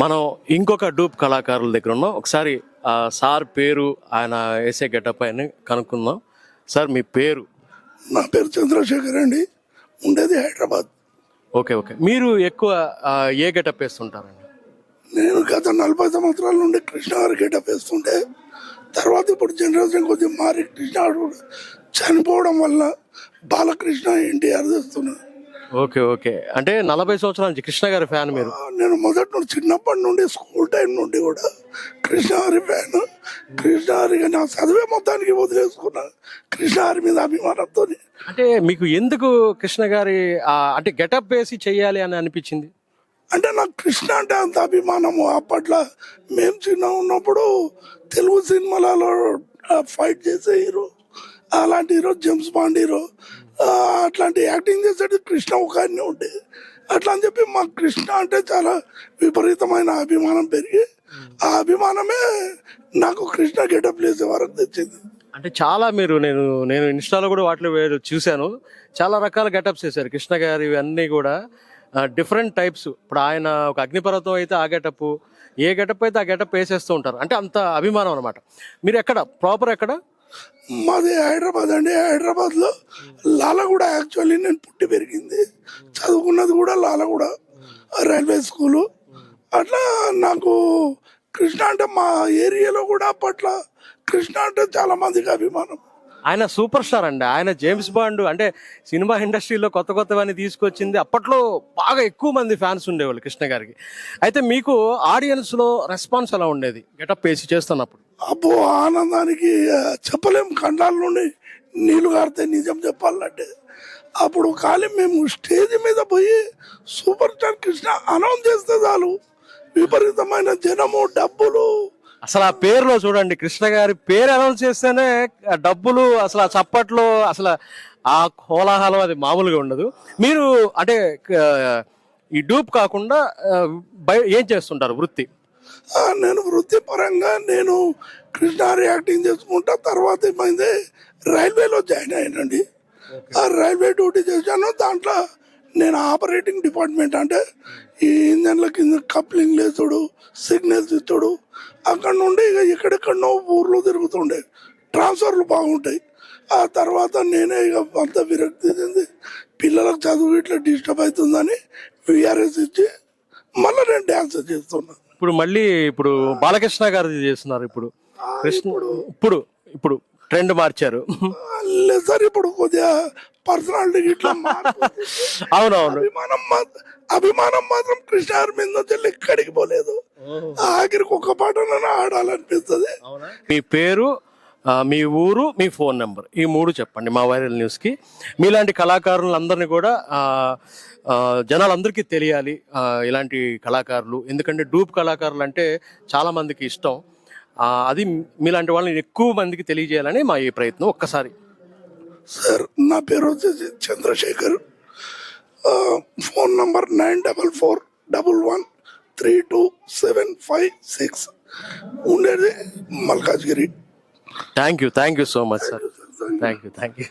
మనం ఇంకొక డూప్ కళాకారుల దగ్గర ఉన్నాం. ఒకసారి సార్ పేరు ఆయన వేసే గెటప్ అని కనుక్కుందాం. సార్ మీ పేరు? నా పేరు చంద్రశేఖర్ అండి. ఉండేది హైదరాబాద్. Okay okay. మీరు ఎక్కువ ఏ గెటప్ వేస్తుంటారండి? నేను గత నలభై సంవత్సరాల నుండి కృష్ణ గారి గెటప్ వేస్తుంటే తర్వాత ఇప్పుడు జనరేషన్ కొద్దిగా మారి కృష్ణ చనిపోవడం వల్ల బాలకృష్ణ ఎన్టీఆర్ చేస్తున్నా ఓకే ఓకే. అంటే నలభై సంవత్సరాల నుంచి కృష్ణ గారి ఫ్యాన్ మీరు. నేను మొదటి నుండి చిన్నప్పటి నుండి స్కూల్ టైం నుండి కూడా కృష్ణ గారి ఫ్యాన్. కృష్ణ గారి నా చదివే మొత్తానికి వదిలేసుకున్నా. కృష్ణ గారి మీద అభిమానంతో అంటే మీకు ఎందుకు కృష్ణ గారి అంటే గెటప్ వేసి చెయ్యాలి అని అనిపించింది? అంటే నాకు కృష్ణ అంటే అంత అభిమానము. అప్పట్లో మేము చిన్న ఉన్నప్పుడు తెలుగు సినిమాలలో ఫైట్ చేసే హీరో అలాంటి హీరో జేమ్స్ బాండ్ హీరో అట్లాంటి యాక్టింగ్ చేసేది కృష్ణ ఒక ఆయనే ఉండే. అట్లా అని చెప్పి మా కృష్ణ అంటే చాలా విపరీతమైన అభిమానం పెరిగి ఆ అభిమానమే నాకు కృష్ణ గెటప్ వేసే వరకు తెచ్చింది. అంటే చాలా మీరు నేను నేను ఇన్స్టాలో కూడా వాటిలో వేరు చూశాను. చాలా రకాల గెటప్స్ వేశారు కృష్ణ గారు ఇవన్నీ కూడా. డిఫరెంట్ టైప్స్ ఇప్పుడు ఆయన ఒక అగ్నిపర్వతం అయితే ఆ గెటప్ ఏ గెటప్ అయితే ఆ గెటప్ వేసేస్తూ ఉంటారు. అంటే అంత అభిమానం అనమాట మీరు ఎక్కడ? ప్రాపర్ ఎక్కడ? మాది హైదరాబాద్ అండి. హైదరాబాద్లో లాలగూడ యాక్చువల్లీ నేను పుట్టి పెరిగింది. చదువుకున్నది కూడా లాలగూడ రైల్వే స్కూలు. అట్లా నాకు కృష్ణ అంటే మా ఏరియాలో కూడా అప్పట్లో కృష్ణ అంటే చాలా మందికి అభిమానం. ఆయన సూపర్ స్టార్ అండి. ఆయన జేమ్స్ బాండ్ అంటే సినిమా ఇండస్ట్రీలో కొత్త కొత్తవన్నీ తీసుకొచ్చింది. అప్పట్లో బాగా ఎక్కువ మంది ఫ్యాన్స్ ఉండేవాళ్ళు కృష్ణ గారికి. అయితే మీకు ఆడియన్స్లో రెస్పాన్స్ ఎలా ఉండేది? గెటప్ వేసి చేస్తున్నప్పుడు. అబ్బో ఆనందానికి చెప్పలేం. కండాల నుండి నీళ్ళు కారితే నిజం చెప్పాలంటే. అప్పుడు ఖాళీ మేము స్టేజ్ మీద పోయి సూపర్ స్టార్ కృష్ణ అనౌన్స్ చేస్తే చాలు. విపరీతమైన జనము డబ్బులు అసలు ఆ పేరులో చూడండి కృష్ణ గారి పేరు అనౌన్స్ చేస్తేనే డబ్బులు అసలు ఆ చప్పట్లు అసలు ఆ కోలాహలం అది మామూలుగా ఉండదు. మీరు అంటే ఈ డూప్ కాకుండా బయ- ఏం చేస్తుంటారు వృత్తి? నేను వృత్తిపరంగా నేను కృష్ణారి యాక్టింగ్ చేసుకుంటా తర్వాత ఏమైంది రైల్వేలో జాయిన్ అయ్యానండి. ఆ రైల్వే డ్యూటీ చేశాను దాంట్లో నేను ఆపరేటింగ్ డిపార్ట్మెంట్ అంటే ఈ ఇంజన్ల కింద కప్లింగ్ లేచుడు సిగ్నల్స్ ఇచ్చుడు అక్కడ నుండి ఇక ఎక్కడెక్కడనో ఊర్లో తిరుగుతుండే. ట్రాన్స్ఫర్లు బాగుంటాయి. ఆ తర్వాత నేనే ఇక అంత విరక్తి చెంది పిల్లలకు చదువు ఇట్లా డిస్టర్బ్ అవుతుందని విఆర్ఎస్ ఇచ్చి మళ్ళీ నేను డ్యాన్స్ చేస్తున్నాను ఇప్పుడు మళ్ళీ ఇప్పుడు బాలకృష్ణ గారు చేస్తున్నారు ఇప్పుడు. కృష్ణ ఇప్పుడు ఇప్పుడు ట్రెండ్ మార్చారు. లేదు సార్ ఇప్పుడు కొద్దిగా పర్సనాలిటీ ఇట్లా. అవునవును. అభిమానం అభిమానం మాత్రం కృష్ణ గారి మీద నుంచి ఎక్కడికి పోలేదు. ఆఖరికి ఒక పాట ఆడాలనిపిస్తుంది. మీ పేరు మీ ఊరు మీ ఫోన్ నెంబర్. ఈ మూడు చెప్పండి మా వైరల్ న్యూస్కి. మీలాంటి కళాకారులందరినీ కూడా జనాలందరికీ తెలియాలి ఇలాంటి కళాకారులు. ఎందుకంటే డూప్ కళాకారులు అంటే చాలా మందికి ఇష్టం. అది మీలాంటి వాళ్ళని ఎక్కువ మందికి తెలియజేయాలని మా ఈ ప్రయత్నం ఒక్కసారి. సార్ నా పేరు వచ్చేసి చంద్రశేఖర్ ఆ, phone number nine double four double one three two seven five six ఉండేది Malkajgiri thank you thank you so much sir thank you thank you